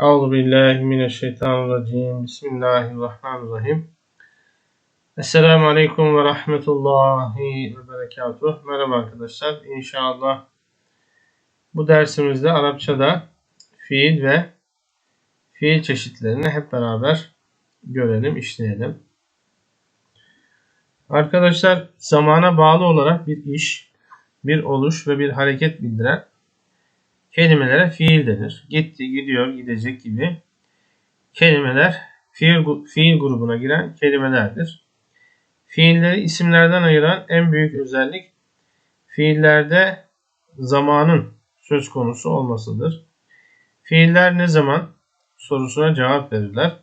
Euzu billahi mineşşeytanirracim. Bismillahirrahmanirrahim. Esselamu aleyküm ve rahmetullahi ve berekatuh. Merhaba arkadaşlar. İnşallah bu dersimizde Arapçada fiil ve fiil çeşitlerini hep beraber görelim, işleyelim. Arkadaşlar zamana bağlı olarak bir iş, bir oluş ve bir hareket bildiren kelimelere fiil denir. Gitti, gidiyor, gidecek gibi kelimeler fiil, fiil grubuna giren kelimelerdir. Fiilleri isimlerden ayıran en büyük özellik fiillerde zamanın söz konusu olmasıdır. Fiiller ne zaman sorusuna cevap verirler.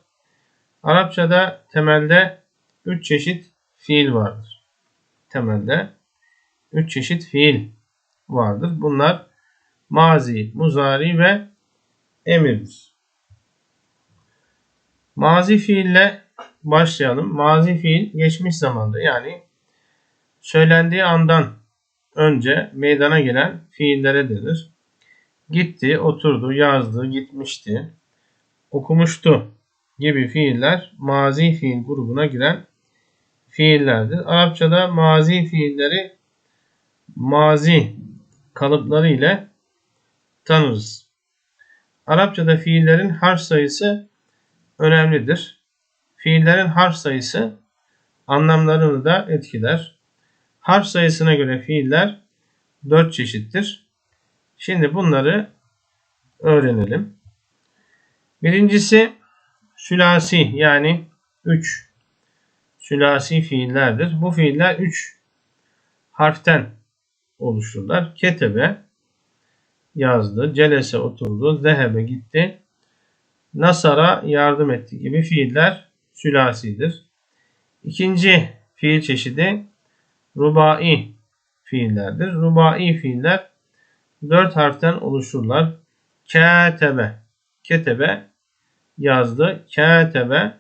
Arapçada temelde üç çeşit fiil vardır. Temelde üç çeşit fiil vardır. Bunlar mazi, muzari ve emirdir. Mazi fiille başlayalım. Mazi fiil geçmiş zamanda yani söylendiği andan önce meydana gelen fiillere denir. Gitti, oturdu, yazdı, gitmişti, okumuştu gibi fiiller mazi fiil grubuna giren fiillerdir. Arapçada mazi fiilleri mazi kalıpları ile tanırız. Arapçada fiillerin harf sayısı önemlidir. Fiillerin harf sayısı anlamlarını da etkiler. Harf sayısına göre fiiller dört çeşittir. Şimdi bunları öğrenelim. Birincisi sülasi yani 3 sülasi fiillerdir. Bu fiiller 3 harften oluşurlar. Ketebe, yazdı. Celese oturdu. Zehebe gitti. Nasara yardım etti gibi fiiller sülasidir. İkinci fiil çeşidi rubai fiillerdir. Rubai fiiller dört harften oluşurlar. Ketebe, ketebe yazdı. Ketebe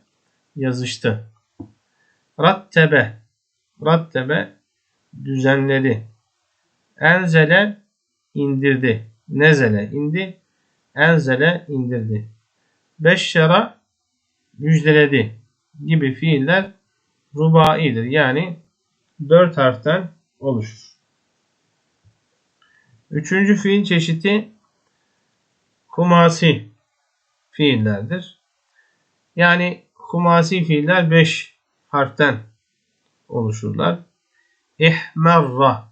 yazıştı. Rattebe, rattebe düzenledi. Enzele indirdi. Nezele indi. Enzele indirdi. Beşşara müjdeledi gibi fiiller rubaidir. Yani dört harften oluşur. Üçüncü fiil çeşidi humasi fiillerdir. Yani humasi fiiller beş harften oluşurlar. İhmerra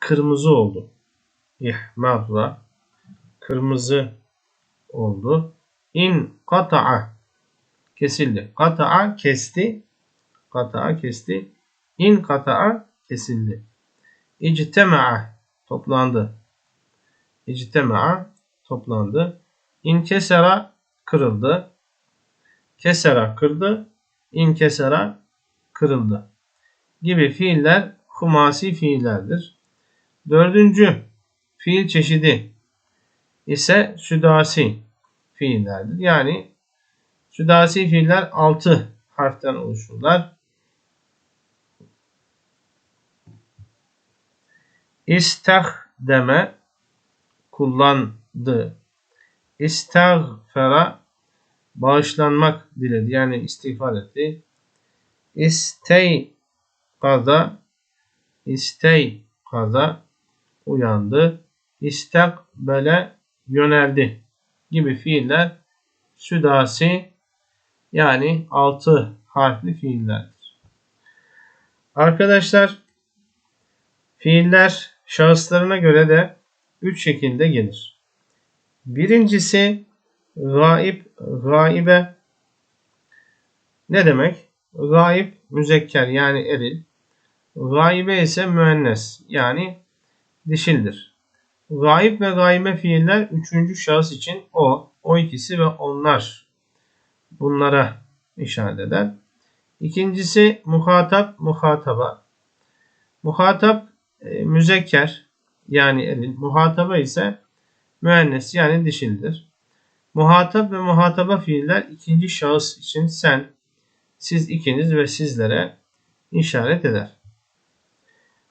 kırmızı oldu ihmarra kırmızı oldu. İn kata'a kesildi. Kata'a kesti. Kata'a kesti. İn kata'a kesildi. İctema'a toplandı. İctema'a toplandı. İn kesera kırıldı. Kesera kırdı. İn kesera kırıldı. Gibi fiiller humasi fiillerdir. Dördüncü fiil çeşidi ise südasi fiillerdir. Yani südasi fiiller 6 harften oluşurlar. İstahdeme kullandı. İstagfera bağışlanmak diledi. Yani istiğfar etti. İstey kaza istey kaza uyandı istakbele yöneldi gibi fiiller südasi yani altı harfli fiillerdir. Arkadaşlar fiiller şahıslarına göre de üç şekilde gelir. Birincisi gaib, gaibe ne demek? Gaib müzekker yani eril. Gaibe ise müennes yani dişildir. Gaib ve gaime fiiller üçüncü şahıs için o, o ikisi ve onlar bunlara işaret eder. İkincisi muhatap, muhataba. Muhatap e, müzekker yani eril. Muhataba ise müennes yani dişildir. Muhatap ve muhataba fiiller ikinci şahıs için sen, siz ikiniz ve sizlere işaret eder.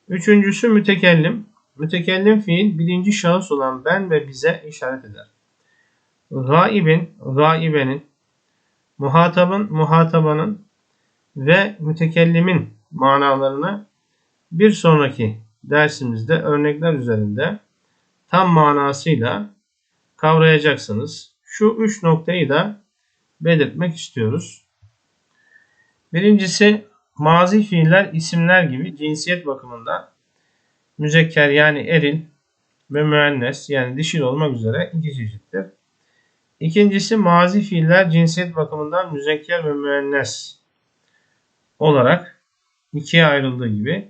Üçüncüsü mütekellim. Mütekellim fiil birinci şahıs olan ben ve bize işaret eder. gaibin, gaibenin, muhatabın, muhatabanın ve mütekellimin manalarını bir sonraki dersimizde örnekler üzerinde tam manasıyla kavrayacaksınız. Şu üç noktayı da belirtmek istiyoruz. Birincisi mazi fiiller isimler gibi cinsiyet bakımından müzekker yani eril ve müennes yani dişil olmak üzere iki çeşittir. İkincisi mazi fiiller cinsiyet bakımından müzekker ve müennes olarak ikiye ayrıldığı gibi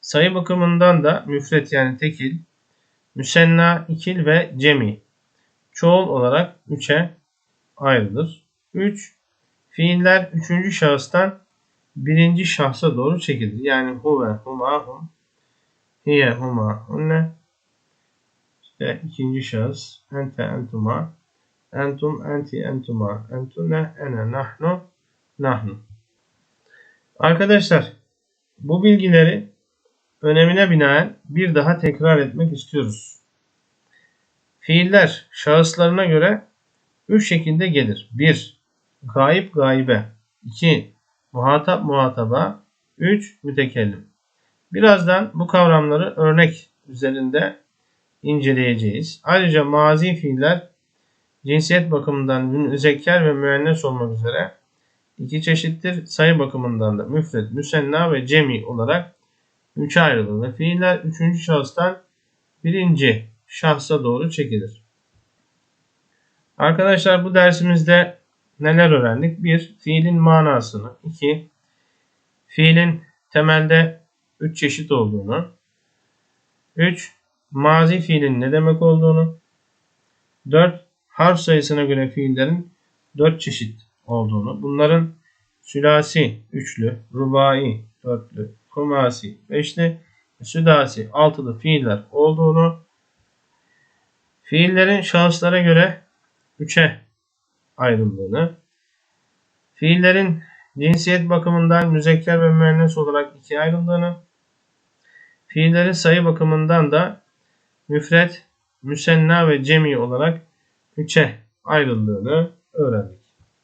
sayı bakımından da müfret yani tekil, müsenna ikil ve cemi çoğul olarak üçe ayrılır. 3. Fiiller üçüncü şahıstan birinci şahsa doğru çekilir. Yani huve, huma, hum, hiye, huma, hunne. İşte ikinci şahıs. Ente, entuma, entum, enti, entuma, entunne, ene, nahnu, nahnu. Arkadaşlar bu bilgileri önemine binaen bir daha tekrar etmek istiyoruz. Fiiller şahıslarına göre üç şekilde gelir. 1. Gayip gaybe. 2. Muhatap muhataba. 3. Mütekellim. Birazdan bu kavramları örnek üzerinde inceleyeceğiz. Ayrıca mazi fiiller cinsiyet bakımından müzekker ve müennes olmak üzere iki çeşittir. Sayı bakımından da müfret, müsenna ve cemi olarak üçe ayrılır. Fiiller üçüncü şahıstan birinci şahsa doğru çekilir. Arkadaşlar bu dersimizde neler öğrendik? 1. Fiilin manasını. 2. Fiilin temelde 3 çeşit olduğunu. 3. Mazi fiilin ne demek olduğunu. 4. Harf sayısına göre fiillerin 4 çeşit olduğunu. Bunların sülasi, üçlü, rubai, dörtlü, kumasi, beşli, südasi, altılı fiiller olduğunu Fiillerin şahıslara göre üçe ayrıldığını, fiillerin cinsiyet bakımından müzekker ve müennes olarak ikiye ayrıldığını, fiillerin sayı bakımından da müfret, müsenna ve cemi olarak üçe ayrıldığını öğrendik.